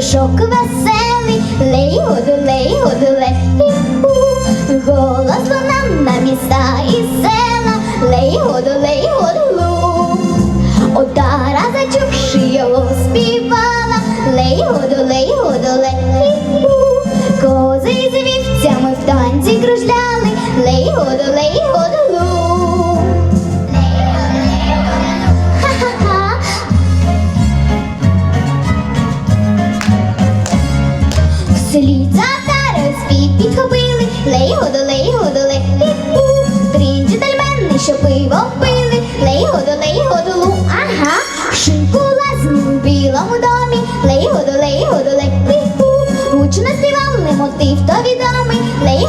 пташок веселий, лей году, лей году, лей. Голос нам на міста і села, лей году, лей году, лу. Отара, зачувши його, співала, лей году, лей году, лей. Кози селі татари спів підхопили, лей году, лей году, лей пі-пу. Три джентльмени, що пиво пили, лей году, лей году, ага. Шинку лазні у білому домі, лей году, лей году, лей пі-пу. Гучно співали мотив, то відомий, лей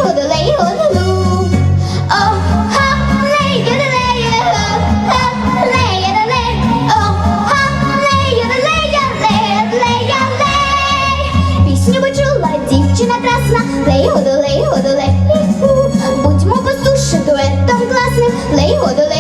我的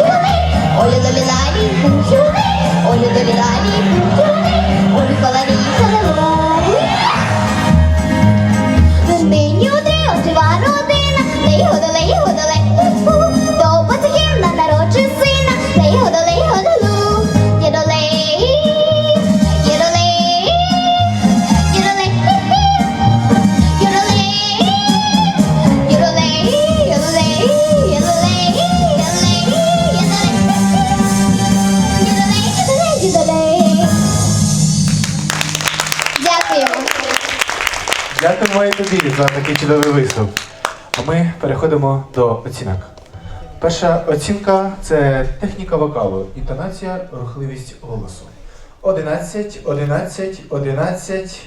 oh dali, dali. Oy, dali, dali. Дякуємо і тобі за такий чудовий виступ. А ми переходимо до оцінок. Перша оцінка це техніка вокалу, інтонація, рухливість голосу. 11, 11, 11,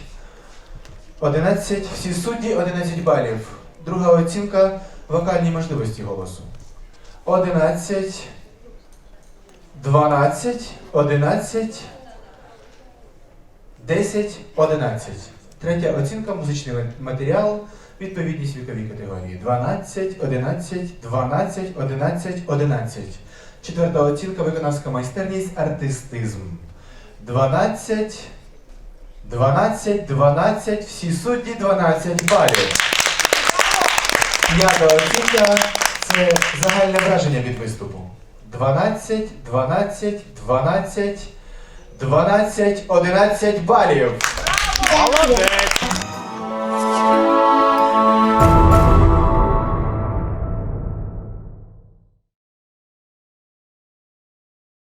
11, всі судді 11 балів. Друга оцінка вокальні можливості голосу. 11, 12, 11, 10, 11. Третя оцінка музичний матеріал, відповідність віковій категорії 12, 11, 12, 11, 11. Четверта оцінка виконавська майстерність, артистизм. 12, 12, 12, всі судді 12 балів. П'ята оцінка це загальне враження від виступу. 12, 12, 12, 12, 11 балів. 好了没